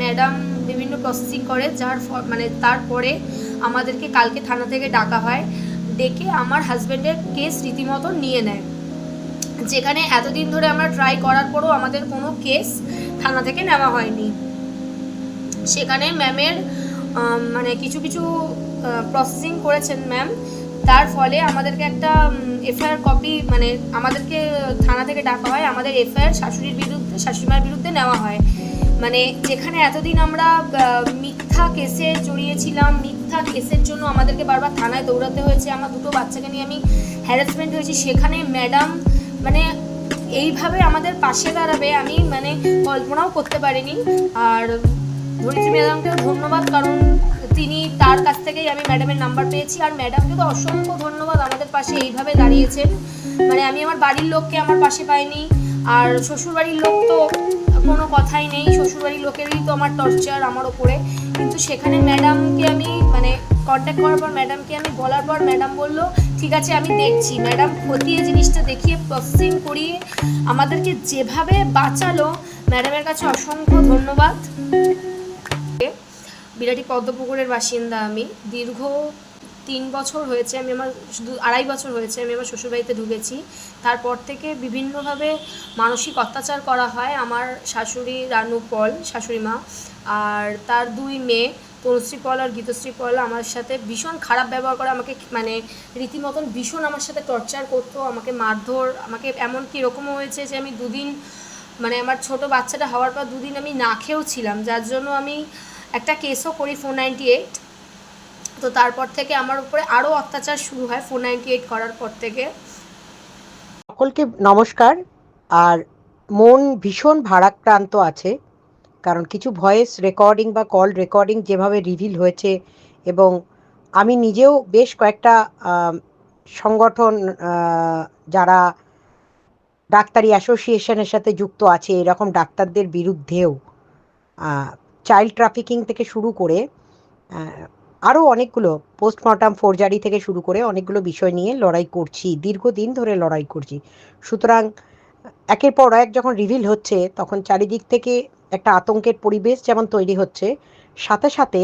Madam বিভিন্ন processing করে, যার মানে তারপরে আমাদেরকে কালকে থানা থেকে ডাকা হয়, ডেকে আমার হাজব্যান্ডের কেস রীতিমতো নিয়ে নেয়। যেখানে এতদিন ধরে আমরা ট্রাই করার পরও আমাদের কোনো কেস থানা থেকে নেওয়া হয়নি। সেখানে ম্যামের মানে কিছু কিছু প্রসেসিং করেছেন ম্যাম তার ফলে আমাদেরকে একটা এফআইআর কপি মানে আমাদেরকে থানা থেকে ডাকা হয়। আমাদের এফআইআর শাশুড়ির বিরুদ্ধে, শাশুড়িমার বিরুদ্ধে নেওয়া হয়। মানে যেখানে এতদিন আমরা মিথ্যা কেসে জড়িয়েছিলাম, মিথ্যা কেসের জন্য আমাদেরকে বারবার থানায় দৌড়াতে হয়েছে, আমার দুটো বাচ্চাকে নিয়ে আমি হ্যারাসমেন্ট হয়েছি সেখানে ম্যাডাম মানে এইভাবে আমাদের পাশে দাঁড়াবে, আমি মানে কল্পনাও করতে পারিনি। আর ধরিত্রী ম্যাডামকেও ধন্যবাদ, কারণ তিনি তার কাছ থেকেই আমি ম্যাডামের নাম্বার পেয়েছি, আর ম্যাডামকে তো অসংখ্য ধন্যবাদ আমাদের পাশে এইভাবে দাঁড়িয়েছেন। মানে আমি আমার বাড়ির লোককে আমার পাশে পাইনি, আর শ্বশুরবাড়ির লোক তো কোনো কথাই নেই, শ্বশুরবাড়ির লোকেরই তো আমার টর্চার আমার ওপরে। কিন্তু সেখানে ম্যাডামকে আমি মানে কন্ট্যাক্ট করার পর ম্যাডামকে আমি বলার পর ম্যাডাম বলল, ঠিক আছে, আমি দেখছি। ম্যাডাম খতিয়ে জিনিসটা দেখিয়ে প্রসেসিং করিয়ে আমাদেরকে যেভাবে বাঁচালো ম্যাডামের কাছে অসংখ্য ধন্যবাদ। বিরাটি পদ্মপুকুরের বাসিন্দা আমি। দীর্ঘ তিন বছর হয়েছে, আমি আমার আড়াই বছর হয়েছে, আমি আমার শ্বশুরবাড়িতে ঢুকেছি। তারপর থেকে বিভিন্নভাবে মানসিক অত্যাচার করা হয় আমার শাশুড়ি রানু পল, শাশুড়ি মা। আর তার দুই মেয়ে, তনুশ্রী পল আর গীতশ্রী পল আমার সাথে ভীষণ খারাপ ব্যবহার করে আমাকে মানে রীতিমতন ভীষণ আমার সাথে টর্চার করতো, আমাকে মারধর, আমাকে এমনকি এরকমও হয়েছে যে আমি দুদিন মানে আমার ছোট বাচ্চাটা হওয়ার পর দুদিন আমি না খেয়েও ছিলাম। যার জন্য আমি একটা কেসও করি ফোর নাইনটি এইট তো তারপর থেকে আমার উপরে আরও অত্যাচার শুরু হয় ফোর নাইনটি এইট করার পর থেকে। সকলকে নমস্কার। আর মন ভীষণ ভারাক্রান্ত আছে, কারণ কিছু ভয়েস রেকর্ডিং বা কল রেকর্ডিং যেভাবে রিভিল হয়েছে এবং আমি নিজেও বেশ কয়েকটা সংগঠন যারা ডাক্তারি অ্যাসোসিয়েশনের সাথে যুক্ত আছে, এরকম ডাক্তারদের বিরুদ্ধেও চাইল্ড ট্রাফিকিং থেকে শুরু করে আরও অনেকগুলো পোস্টমর্টম ফোরজারি থেকে শুরু করে অনেকগুলো বিষয় নিয়ে লড়াই করছি, দীর্ঘদিন ধরে লড়াই করছি। সুতরাং একের পর এক যখন রিভিল হচ্ছে, তখন চারিদিক থেকে একটা আতঙ্কের পরিবেশ যেমন তৈরি হচ্ছে, সাথে সাথে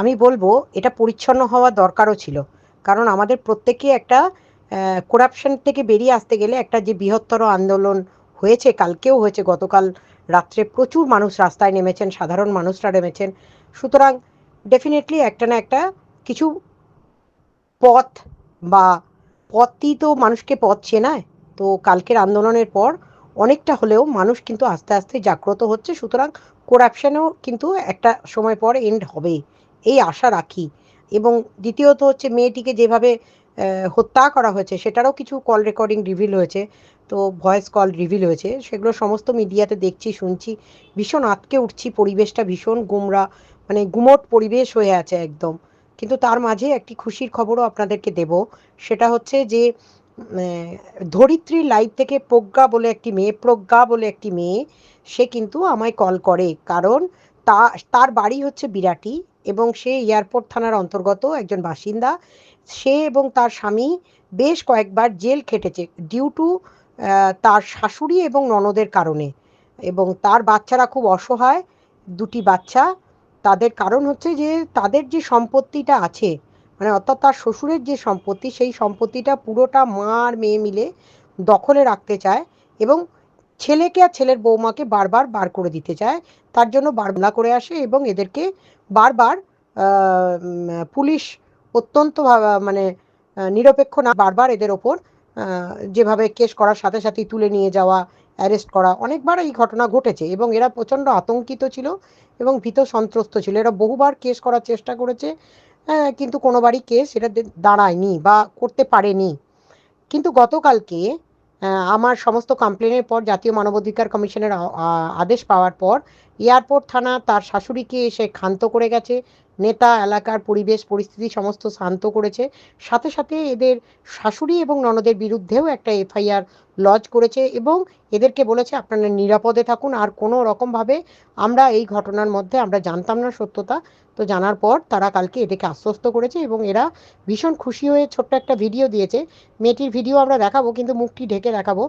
আমি বলব এটা পরিচ্ছন্ন হওয়া দরকারও ছিল। কারণ আমাদের প্রত্যেকে একটা করাপশন থেকে বেরিয়ে আসতে গেলে একটা যে বৃহত্তর আন্দোলন হয়েছে, কালকেও হয়েছে, গতকাল রাত্রে প্রচুর মানুষ রাস্তায় নেমেছেন, সাধারণ মানুষরা নেমেছেন। সুতরাং ডেফিনেটলি একটা না একটা কিছু পথ বা পথই তো মানুষকে পথ চেনায়। তো কালকের আন্দোলনের পর অনেকটা হলেও মানুষ কিন্তু আস্তে আস্তে জাগ্রত হচ্ছে। সুতরাং করাপশনও কিন্তু একটা সময় পর এন্ড হবে এই আশা রাখি। এবং দ্বিতীয়ত হচ্ছে মেয়েটিকে যেভাবে হত্যা করা হয়েছে সেটারও কিছু কল রেকর্ডিং রিভিল হয়েছে। তো ভয়েস কল রিভিল হয়েছে। সেগুলো সমস্ত মিডিয়াতে দেখছি, শুনছি। ভীষণ আটকে উঠছি। পরিবেশটা ভীষণ গুমরা। মানে গুমট পরিবেশ হয়ে আছে একদম। কিন্তু তার মাঝে একটি খুশির খবরও আপনাদেরকে দেব। সেটা হচ্ছে যে ধরিত্রী লাইভ থেকে প্রজ্ঞা বলে একটি মেয়ে, প্রজ্ঞা বলে একটি মেয়ে, সে কিন্তু আমায় কল করে। কারণ তা, তার বাড়ি হচ্ছে বিরাটি এবং সে এয়ারপোর্ট থানার অন্তর্গত একজন বাসিন্দা। সে এবং তার স্বামী বেশ কয়েকবার জেল খেটেছে ডিউ টু তার শাশুড়ি এবং ননদের কারণে। এবং তার বাচ্চারা খুব অসহায়, দুটি বাচ্চা। তাদের কারণ হচ্ছে যে তাদের যে সম্পত্তিটা আছে মানে অর্থাৎ তার শ্বশুরের যে সম্পত্তি, সেই সম্পত্তিটা পুরোটা মা আর মেয়ে মিলে দখলে রাখতে চায় এবং ছেলেকে আর ছেলের বৌমাকে বারবার বার করে দিতে চায়। তার জন্য বারবার করে আসে এবং এদেরকে বারবার পুলিশ অত্যন্ত মানে নিরপেক্ষ না, বারবার এদের ওপর যেভাবে কেস করার সাথে সাথেই তুলে নিয়ে যাওয়া অ্যারেস্ট করা। অনেকবার এই ঘটনা ঘটেছে এবং এরা প্রচণ্ড আতঙ্কিত ছিল এবং ভীত সন্ত্রস্ত ছিল। এরা বহুবার কেস করার চেষ্টা করেছে হ্যাঁ, কিন্তু কোনোবারই কেস এটা দাঁড়ায়নি বা করতে পারেনি। কিন্তু গতকালকে আমার সমস্ত কমপ্লেনের পর, জাতীয় মানবাধিকার কমিশনের আদেশ পাওয়ার পর, এয়ারপোর্ট থানা তার শাশুড়িকে এসে ক্ষান্ত করে গেছে। নেতা, এলাকার পরিবেশ, পরিস্থিতি সমস্ত শান্ত করেছে। সাথে সাথে এদের শাশুড়ি এবং ননদের বিরুদ্ধেও একটা এফআইআর লজ করেছে এবং এদেরকে বলেছে, আপনারা নিরাপদে থাকুন। আর কোনো রকমভাবে আমরা এই ঘটনার মধ্যে আমরা জানতাম না সত্যতা। তো জানার পর তারা কালকে এটাকে আশ্বস্ত করেছে এবং এরা ভীষণ খুশি হয়ে ছোট্ট একটা ভিডিও দিয়েছে। মেয়েটির ভিডিও আমরা দেখাবো, কিন্তু মুখটি ঢেকে দেখাবো।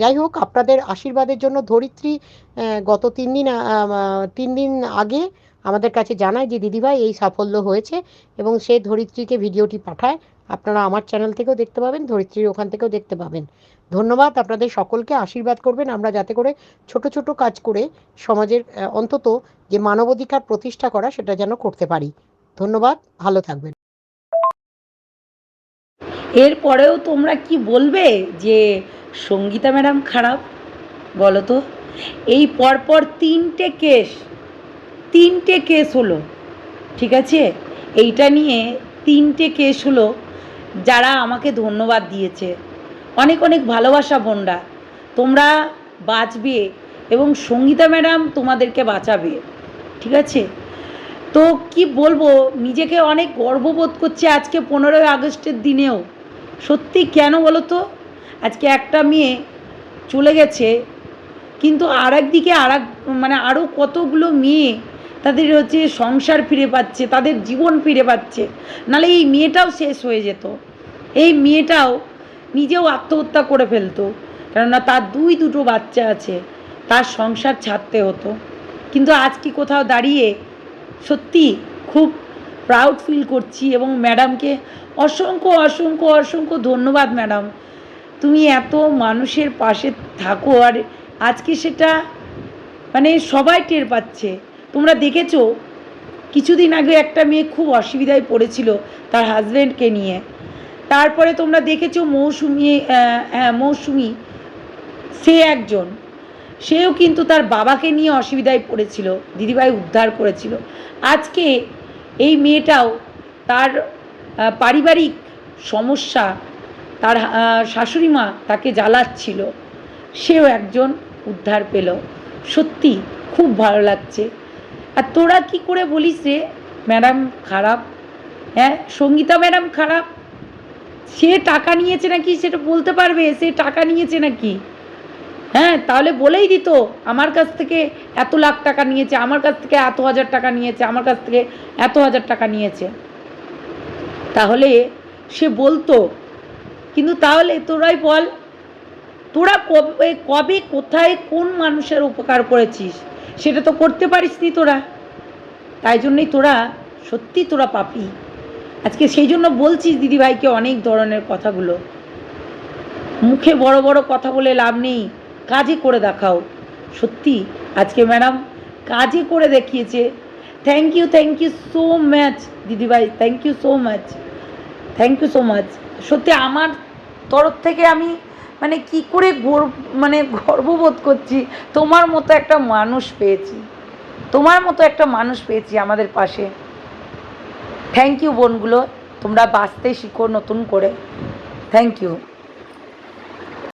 যাই হোক, আপনাদের আশীর্বাদের জন্য ধরিত্রী গত তিন দিন তিন দিন আগে আমাদের কাছে জানায় যে, দিদিভাই, এই সাফল্য হয়েছে এবং সে ধরিত্রীকে ভিডিওটি পাঠায়। আপনারা আমার চ্যানেল থেকেও দেখতে পাবেন, ধরিত্রীর ওখান থেকেও দেখতে পাবেন। ধন্যবাদ, আপনাদের সকলকে আশীর্বাদ করবেন। আমরা যাতে করে ছোট ছোট কাজ করে সমাজের অন্তত যে মানবাধিকার প্রতিষ্ঠা করা সেটা যেন করতে পারি। ধন্যবাদ, ভালো থাকবেন। এরপরেও তোমরা কি বলবে যে সঙ্গীতা ম্যাডাম খারাপ? বলো তো। এই পরপর তিনটে কেস তিনটে কেস হলো, ঠিক আছে? এইটা নিয়ে তিনটে কেস হলো যারা আমাকে ধন্যবাদ দিয়েছে। অনেক অনেক ভালোবাসা বোনরা, তোমরা বাঁচবে এবং সঙ্গীতা ম্যাডাম তোমাদেরকে বাঁচাবে, ঠিক আছে? তো কি বলব, নিজেকে অনেক গর্ববোধ করছে আজকে পনেরোই আগস্টের দিনেও। সত্যি কেন বলো তো? আজকে একটা মেয়ে চলে গেছে, কিন্তু আর একদিকে আর মানে আরও কতগুলো মেয়ে তাদের হচ্ছে সংসার ফিরে পাচ্ছে, তাদের জীবন ফিরে পাচ্ছে। নাহলে এই মেয়েটাও শেষ হয়ে যেত। এই মেয়েটাও নিজেও আত্মহত্যা করে ফেলতো। কেননা তার দুই দুটো বাচ্চা আছে, তার সংসার ছাড়তে হতো। কিন্তু আজ কি কোথাও দাঁড়িয়ে সত্যি খুব প্রাউড ফিল করছি এবং ম্যাডামকে অসংখ্য অসংখ্য অসংখ্য ধন্যবাদ ম্যাডাম তুমি এত মানুষের পাশে থাকো আর আজকে সেটা মানে সবাই টের পাচ্ছে। তোমরা দেখেছ, কিছুদিন আগে একটা মেয়ে খুব অসুবিধায় পড়েছিল তার হাজব্যান্ডকে নিয়ে। তারপরে তোমরা দেখেছ মৌসুমি মৌসুমি, সে একজন। সেও কিন্তু তার বাবাকে নিয়ে অসুবিধায় পড়েছিল, দিদিভাই উদ্ধার করেছিল। আজকে এই মেয়েটাও তার পারিবারিক সমস্যা, তার শাশুড়ি মা তাকে জ্বালাচ্ছিল। সেও একজন উদ্ধার পেল। সত্যি খুব ভালো লাগছে। আর তোরা কি করে বলিস রে? ম্যাডাম খারাপ। হ্যাঁ সঙ্গীতা ম্যাডাম খারাপ। সে টাকা নিয়েছে নাকি সেটা বলতে পারবে? সে টাকা নিয়েছে নাকি? হ্যাঁ তাহলে বলেই দিত, আমার কাছ থেকে এত লাখ টাকা নিয়েছে, আমার কাছ থেকে এত হাজার টাকা নিয়েছে, আমার কাছ থেকে এত হাজার টাকা নিয়েছে। তাহলে সে বলতো, কিন্তু তাহলে তোরাই বল, তোরা কবে কবে, কোথায়, কোন মানুষের উপকার করেছিস? সেটা তো করতে পারিস নি তোরা। তাই জন্যই তোরা সত্যি তোরা পাপি। আজকে সেই জন্য বলছিস দিদিভাইকে অনেক ধরনের কথাগুলো। মুখে বড় বড় কথা বলে লাভ নেই কাজে করে দেখাও। সত্যি, আজকে ম্যাডাম কাজে করে দেখিয়েছে। Thank you thank you so much দিদিভাই thank you so much thank you so much সত্যি আমার তরফ থেকে আমি মানে কি করে গর্ব মানে গর্ববোধ করছি, তোমার মতো একটা মানুষ পেয়েছি। তোমার মতো একটা মানুষ পেয়েছি আমাদের পাশে। থ্যাংক ইউ বোনগুলো। তোমরা বাঁচতে শিখো নতুন করে। Thank you